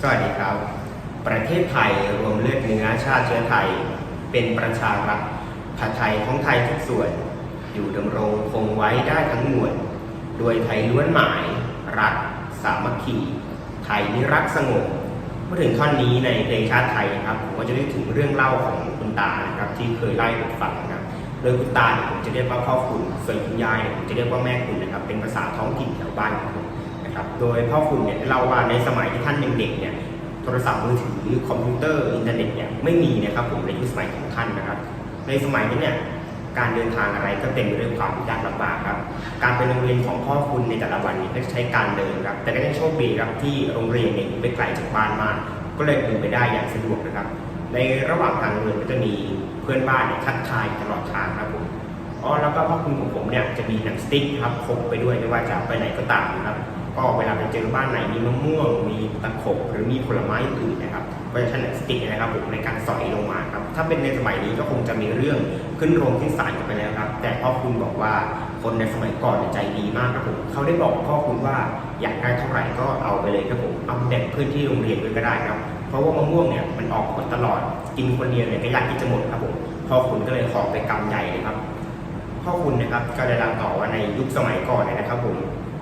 สวัสดีครับ ประเทศไทยรวมเลือดเนื้อชาติเชื้อไทย เป็นประชารัฐผัดไทยของไทยทุกส่วน อยู่ดำรงคงไว้ได้ทั้งมวลโดยไทยล้วนหมาย รัก สามัคคี ไทยนิรักสงบเมื่อถึงท่อนนี้ในเพลงชาติไทยนะครับผมก็จะได้ถึงเรื่องเล่าของคุณตานะครับที่เคยเล่าให้ผมฟังนะครับโดยคุณตาผมจะเรียกว่าพ่อคุณส่วนคุณยายผมจะเรียกว่าแม่คุณนะครับเป็นภาษาท้องถิ่นแถวบ้านของผม ครับโดยพ่อคุณเนี่ยเล่าว่าในสมัยที่ท่านยังเด็กเนี่ยโทรศัพท์มือถือคอมพิวเตอร์อินเทอร์เน็ตเนี่ยไม่มีนะครับผมในยุคสมัยของท่านนะครับ ในสมัยนั้นเนี่ยการเดินทางอะไรก็เต็มไปด้วยความยากลำบากครับ การไปโรงเรียนของพ่อคุณในแต่ละวันเนี่ยก็ใช้การเดินครับ แต่ก็ยังโชคดีครับที่โรงเรียนเนี่ยอยู่ไม่ไกลจากบ้านมาก ก็เลยเดินไปได้อย่างสะดวกนะครับ ในระหว่างทางเดินก็จะมีเพื่อนบ้านเนี่ยทักทายตลอดทางครับผมอ๋อแล้วก็พ่อคุณของผมเนี่ยจะมีหนังสติ๊กครับพกไปด้วยไม่ว่าจะไปไหนก็ตามนะครับ ก็เวลาไปเจอบ้านไหนมีมะม่วง มีตะขบหรือมีผลไม้อื่นนะครับก็จะใช้หนังสติ๊กนะครับผมในการสอยลงมาครับถ้าเป็นในสมัยนี้ก็คงจะมีเรื่องขึ้นโรงขึ้นศาลกันไปแล้วครับ แต่พ่อคุณบอกว่าคนในสมัยก่อนใจดีมากครับผมเขาได้บอกพ่อคุณว่าอยากได้เท่าไหร่ก็เอาไปเลยครับผมเอาแบ่งเพื่อนที่โรงเรียนด้วยก็ได้ครับ เพราะว่ามะม่วงเนี่ยมันออกผลตลอดกินคนเดียวเนี่ยก็ยากที่จะหมดครับผมพ่อคุณก็เลยขอไปกำใหญ่เลยครับพ่อคุณนะครับก็ได้เล่าต่อว่าในยุคสมัยก่อนนะครับผม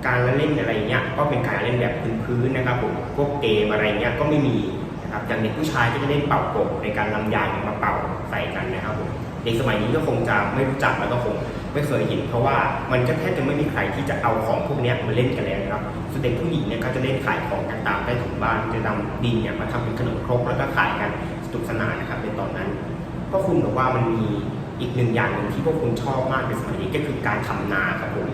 การเล่นอะไรเงี้ยก็เป็นการเล่นแบบพื้นๆนะครับผมพวกเกมอะไรเงี้ยก็ไม่มีนะครับอย่างเด็กผู้ชายก็จะเล่นเป่ากบในการนำยางมาเป่าใส่กันนะครับผมเด็กสมัยนี้ก็คงจะไม่รู้จักแล้วก็คงไม่เคยเห็นเพราะว่ามันก็แทบจะไม่มีใครที่จะเอาของพวกนี้มาเล่นกันแล้วนะครับส่วนเด็กผู้หญิงเนี่ยก็จะเล่นขายของกันตามใต้ถุนบ้านจะนำดินเนี่ยมาทำเป็นขนมครกแล้วก็ขายกันสนุกสนานนะครับในตอนนั้นพ่อคุณบอกว่ามันมีอีกหนึ่งอย่างหนึ่งที่พวกคุณชอบมากในสมัยนี้ก็คือการทำนาครับผม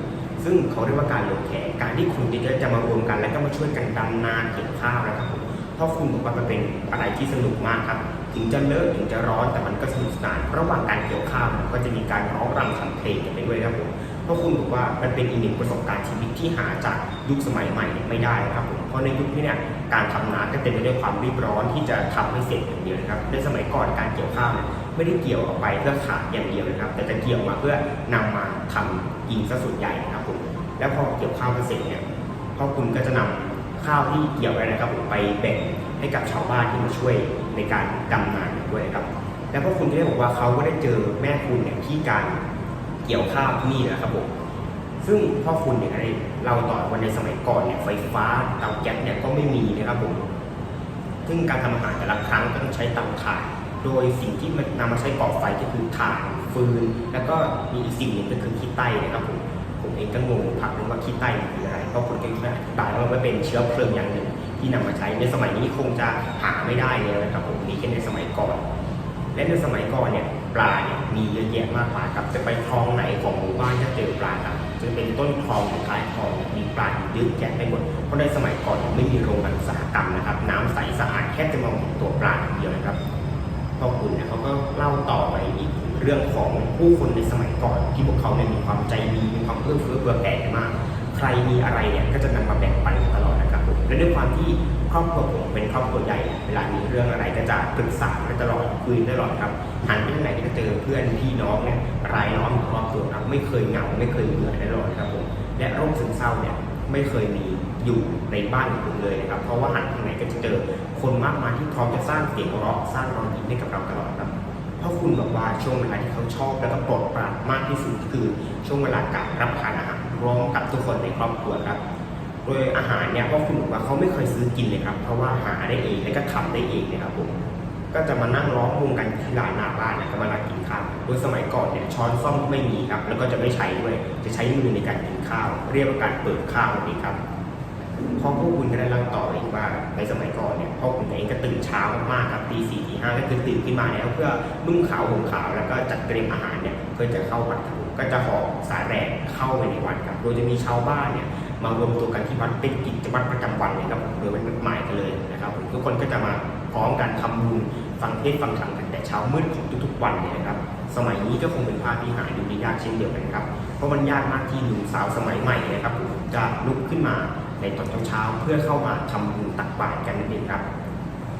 ซึ่งเขาเรียกว่าการลงแขกการที่คุณจะจะมารวมกัน แล้วก็มาช่วยกันดำนาเก็บข้าวนะครับผมพ่อคุณบอกว่ามันเป็นอะไรที่สนุกมากครับ ถึงจะเลอะถึงจะร้อนแต่มันก็สนุกสนานระหว่างการเกี่ยวข้าวเนี่ยก็จะมีการร้องรำทำเพลงกันไปด้วยครับผมเพ่อคุณบอกว่ามันเป็นอีกหนึ่งประสบการณ์ชีวิตที่หาจากยุคสมัยใหม่ไม่ได้ครับผมเพราะในยุคนี้เนี่ยการทำนาก็เต็มไปด้วยความรีบร้อนที่จะทำให้เสร็จอย่างเดียวนะครับในสมัยก่อนการเกี่ยวข้าวเนี่ยไม่ได้เกี่ยวออกไปเพื่อขายอย่างเดียวนะครับ แต่จะเกี่ยวมาเพื่อนำมาทำกินซะส่วนใหญ่ครับ แล้วพอเกี่ยวข้าวเสร็จเนี่ยพ่อคุณก็จะนำข้าวที่เกี่ยวไว้นะครับผมไปแบ่งให้กับชาวบ้านที่มาช่วยในการดำนาด้วยครับ แล้วพ่อคุณก็ได้บอกว่าเขาก็ได้เจอแม่คุณเนี่ยที่การเกี่ยวข้าวที่นี่นะครับผมซึ่งพ่อคุณเนี่ยได้เล่าต่อว่าในสมัยก่อนเนี่ยไฟฟ้าเตาแก๊สเนี่ยก็ไม่มีนะครับผมซึ่งการทำอาหารแต่ละครั้งก็ต้องใช้เตาถ่าน โดยสิ่งที่มันนำมาใช้ก่อไฟก็คือถ่านฟืน แล้วก็มีอีกสิ่งหนึ่งก็คือขี้ไต้นะครับผม ผมเองก็งงพักนึงว่าขี้ไต้คืออะไรเพราะคนก็อธิบายว่ามันเป็นเชื้อเพลิงอย่างหนึ่ง ที่นำมาใช้ในสมัยนี้คงจะหาไม่ได้แล้วนะครับผมมีแค่ในสมัยก่อน และในสมัยก่อนเนี่ยปลาเนี่ยมีเยอะแยะมากมายครับจะไปคลองไหนของหมู่บ้านก็เจอปลาครับจะเป็นต้นคลองหรือท้ายคลองมีปลาเยอะแยะไปหมดเพราะในสมัยก่อนไม่มีโรงงานอุตสาหกรรมนะครับ น้ำใสสะอาดแค่จะมองตัวปลาอย่างเดียวนะครับพ่อคุณเนี่ยเขาก็เล่าต่อไปอีก เรื่องของผู้คนในสมัยก่อน ที่พวกเขาเนี่ยมีความใจดีมีความเอื้อเฟื้อเผื่อแผ่มาก ใครมีอะไรเนี่ยก็จะนำมาแบ่งปันตลอดนะครับผมและด้วยความที่ครอบครัวผมเป็นครอบครัวใหญ่เวลามีเรื่องอะไรก็จะปรึกษากันตลอดคุยตลอดครับหันไปทางไหนก็จะเจอเพื่อนพี่น้องเนี่ยรายล้อมอยู่รอบตัวครับไม่เคยเหงาไม่เคยเบื่อตลอดครับผมและโรคซึมเศร้าเนี่ยไม่เคยมีอยู่ในบ้านของผมเลยนะครับเพราะว่าหันทางไหนก็จะเจอคนมากมายที่พร้อมจะสร้างเสียงหัวเราะสร้างรอยยิ้มให้กับเราตลอดครับ เพราะคุณบอกว่าช่วงเวลาที่เขาชอบและก็โปรดปรานมากที่สุดคือช่วงเวลาการรับประทานอาหารร่วมกับทุกคนในครอบครัวครับ โดยอาหารเนี่ยพ่อคุณบอกว่าเขาไม่เคยซื้อกินเลยครับ เพราะว่าหาได้เองและก็ทำได้เองนะครับผมก็จะมานั่งล้อมวงกันที่ลานหน้าบ้านนะครับเวลากินข้าวโดยสมัยก่อนเนี่ยช้อนซ่อมไม่มีครับ แล้วก็จะไม่ใช้ด้วย จะใช้มือในการกินข้าว เรียกว่าการเปิดข้าวนั่ครับ พ่อพวกคุณก็ได้เล่าต่ออีกว่าในสมัยก่อนเนี่ยพ่อคุณเองก็ตื่นเช้ามากๆครับตีสี่ตีห้าก็คือตื่นขึ้นมาแล้วเพื่อนุ่งขาวห่มขาวแล้วก็จัดเตรียมอาหารเนี่ยเพื่อจะเข้าวัดก็จะห่อสายแรกเข้าไปในวัดครับโดยจะมีชาวบ้านเนี่ยมารวมตัวกันที่วัดเป็นกิจวัตรประจำวันเลยครับผมโดยวันหมายกันเลยนะครับทุกคนก็จะมาพร้อมกันทำบุญฟังเทศฟังธรรมกันแต่เช้ามืดของทุกๆวันเลยนะครับสมัยนี้ก็คงเป็นภาพที่หาดูได้ยากเช่นเดียวกันครับเพราะมันยากมากที่หนุ่มสาวสมัยใหม่เนะครับจะลุกขึ้นมา ในตอนเช้าเพื่อเข้ามาทำบุญตักบาตรกันนั่นเองครับ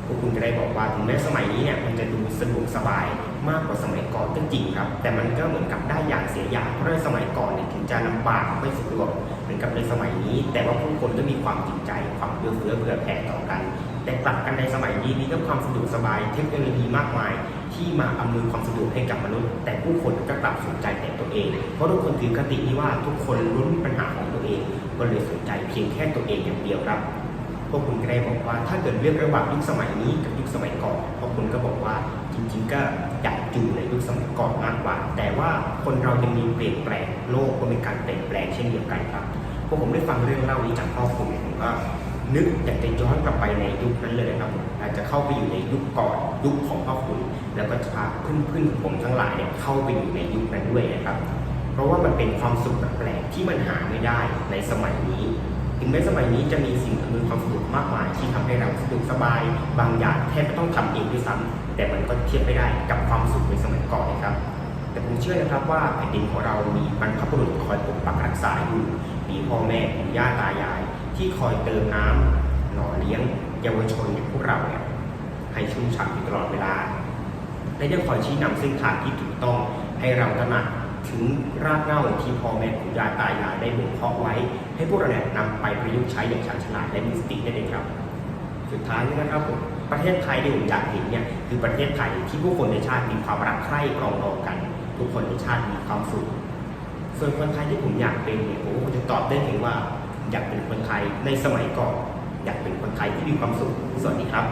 พวกคุณจะได้บอกว่าถึงแม้สมัยนี้เนี่ยมันจะดูสะดวกสบายมากกว่าสมัยก่อนก็จริงครับ แต่มันก็เหมือนกับได้อย่างเสียอย่างเพราะในสมัยก่อนเนี่ยถึงจะลำบากไม่สะดวกเหมือนกับในสมัยนี้ แต่ว่าผู้คนก็มีความจริงใจความเอื้อเฟื้อเผื่อแผ่ต่อกัน แต่ต่กลับกันในสมัยนี้มีแต่ความสะดวกสบายเทคโนโลยีมากมาย ที่มาอำนวยความสะดวกให้กับมนุษย์ แต่ผู้คนก็กลับสนใจแต่ตัวเอง เพราะทุกคนถือคติที่ว่าทุกคนล้นปัญหาของตัวเอง ก็เลยสนใจเพียงแค่ตัวเองอย่างเดียวครับพวกคุณก็ได้บอกว่าถ้าเกิดเลือกระหว่างยุคสมัยนี้กับยุคสมัยก่อนพวกคุณก็บอกว่าจริง ๆ ก็อยากอยู่ในยุคสมัยก่อนมากกว่า แต่ว่าคนเรายังมีเปลี่ยนแปลงโลกก็มีการเปลี่ยนแปลงเช่นเดียวกันครับพวกผมได้ฟังเรื่องเล่านี้จากพ่อผมผมก็นึกอยากจะย้อนกลับไปในยุคนั้นเลยนะครับผมาจจะเข้าไปอยู่ในยุคก่อนยุคของพ่อคุณ แล้วก็จะพาเพื่อนๆของผมทั้งหลายเนี่ยเข้าไปอยู่ในยุคนั้นด้วยนะครับ เพราะว่ามันเป็นความสุขแปลกที่มันหาไม่ได้ในสมัยนี้ถึงแม้สมัยนี้จะมีสิ่งอำนวยความสะดวกมากมายที่ทำให้เราสะดวกสบาย บางอย่างแทบไม่ต้องทำเองด้วยซ้ำแต่มันก็เทียบไม่ได้กับความสุขในสมัยก่อนนะครับ แต่ผมเชื่อนะครับว่าแผ่นดินของเรามีบรรพบุรุษคอยปกปักรักษาอยู่มีพ่อแม่ปู่ย่าตายาย ที่คอยเติมน้ำหล่อเลี้ยง เยาวชนอย่างพวกเราเนี่ยให้ชุ่มฉ่ำอยู่ตลอดเวลา และยังคอยชี้นำเส้นทางที่ถูกต้องให้เราตระหนักถึงรากเหง้าที่พ่อแม่ปู่ย่าตายายได้บ่มเพาะไว้ ให้พวกเราเนี่ยนำไปประยุกต์ใช้อย่างชาญฉลาดและมีสติได้เลยครับ สุดท้ายนี้นะครับผมประเทศไทยที่ผมอยากเห็นเนี่ยคือประเทศไทยที่ผู้คนในชาติมีความรักใคร่ปรองดองกัน ทุกคนในชาติมีความสุขส่วนคนไทยที่ผมอยากเป็นเนี่ยผมจะตอบได้เพียงว่าอยากเป็นคนไทยในสมัยก่อน อยากเป็นคนไทยที่มีความสุข สวัสดีครับ